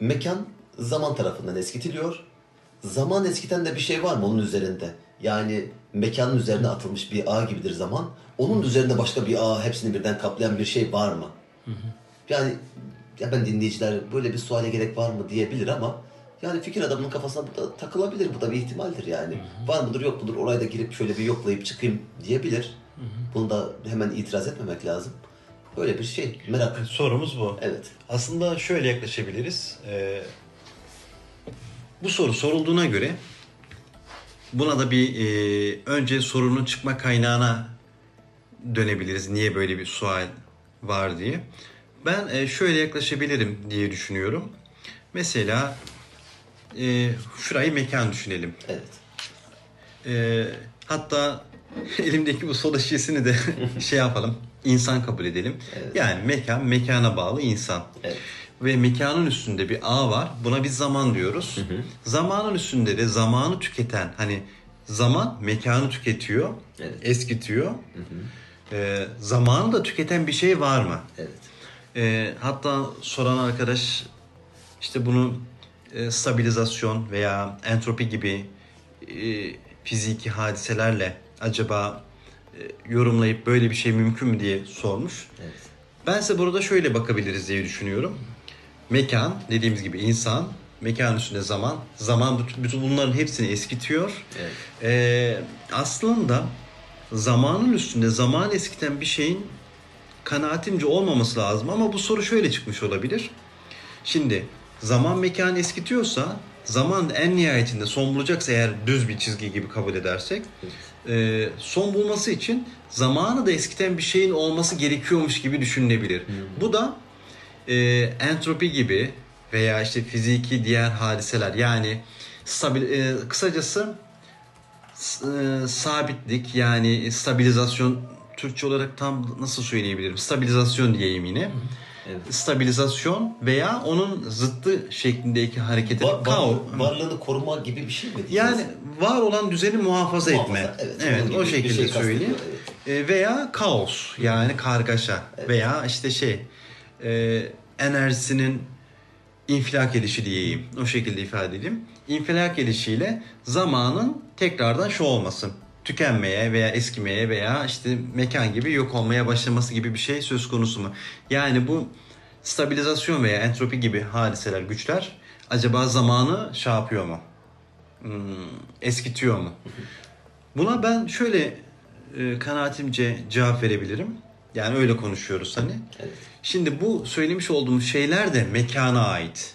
Mekan zaman tarafından eskitiliyor. Zaman eskiten de bir şey var mı onun üzerinde? Yani mekanın üzerine atılmış bir ağ gibidir zaman. Onun üzerinde başka bir ağ hepsini birden kaplayan bir şey var mı? Yani ya ben dinleyiciler böyle bir suale gerek var mı diyebilir ama yani fikir adamının kafasına bu da takılabilir. Bu da bir ihtimaldir yani. Var mıdır yok mudur oraya da girip şöyle bir yoklayıp çıkayım diyebilir. Bunu da hemen itiraz etmemek lazım. Böyle bir şey. Merak. Sorumuz bu. Evet. Aslında şöyle yaklaşabiliriz. Ee, bu soru sorulduğuna göre buna da bir e, önce sorunun çıkma kaynağına dönebiliriz. Niye böyle bir sual var diye. Ben e, şöyle yaklaşabilirim diye düşünüyorum. Mesela e, şurayı mekan düşünelim. Evet. E, hatta elimdeki bu soda şişesini de şey yapalım. İnsan kabul edelim. Evet. Yani mekan, mekana bağlı insan. Evet. Ve mekanın üstünde bir ağ var. Buna biz zaman diyoruz. Zamanın üstünde de zamanı tüketen hani zaman mekanı tüketiyor, Evet. eskitiyor. Ee, zamanı da tüketen bir şey var mı? Evet. Ee, hatta soran arkadaş işte bunu e, stabilizasyon veya entropi gibi e, fiziki hadiselerle acaba e, yorumlayıp böyle bir şey mümkün mü diye sormuş. Evet. Ben ise burada şöyle bakabiliriz diye düşünüyorum. Mekan, dediğimiz gibi insan, mekan üstünde zaman, zaman bütün- bütün bunların hepsini eskitiyor. Evet. Ee, aslında zamanın üstünde zaman eskiten bir şeyin kanaatimce olmaması lazım ama bu soru şöyle çıkmış olabilir. Şimdi zaman mekan eskitiyorsa zaman en nihayetinde son bulacaksa eğer düz bir çizgi gibi kabul edersek e, son bulması için zamanı da eskiten bir şeyin olması gerekiyormuş gibi düşünülebilir. Bu da e, entropi gibi veya işte fiziki diğer hadiseler yani stabil, e, kısacası e, sabitlik yani stabilizasyon Türkçe olarak tam nasıl söyleyebilirim? Stabilizasyon diyeyim yine. Evet. Stabilizasyon veya onun zıttı şeklindeki hareketi. Var, Kao- varlığını koruma gibi bir şey mi diyeceğiz? yani var olan düzeni muhafaza, Muhafaza, etme. evet, Evet, o bir şekilde şey söyleyeyim. kastediyor, E, veya kaos yani kargaşa veya işte şey e, enerjisinin infilak edişi diyeyim. O şekilde ifade edeyim. İnfilak edişiyle zamanın tekrardan şu olması. Tükenmeye veya eskimeye veya işte mekan gibi yok olmaya başlaması gibi bir şey söz konusu mu? Yani bu stabilizasyon veya entropi gibi hadiseler, güçler acaba zamanı şey yapıyor mu? Hmm, eskitiyor mu? Buna ben şöyle e, kanaatimce cevap verebilirim. Yani öyle konuşuyoruz hani. Evet. Şimdi bu söylemiş olduğumuz şeyler de mekana ait.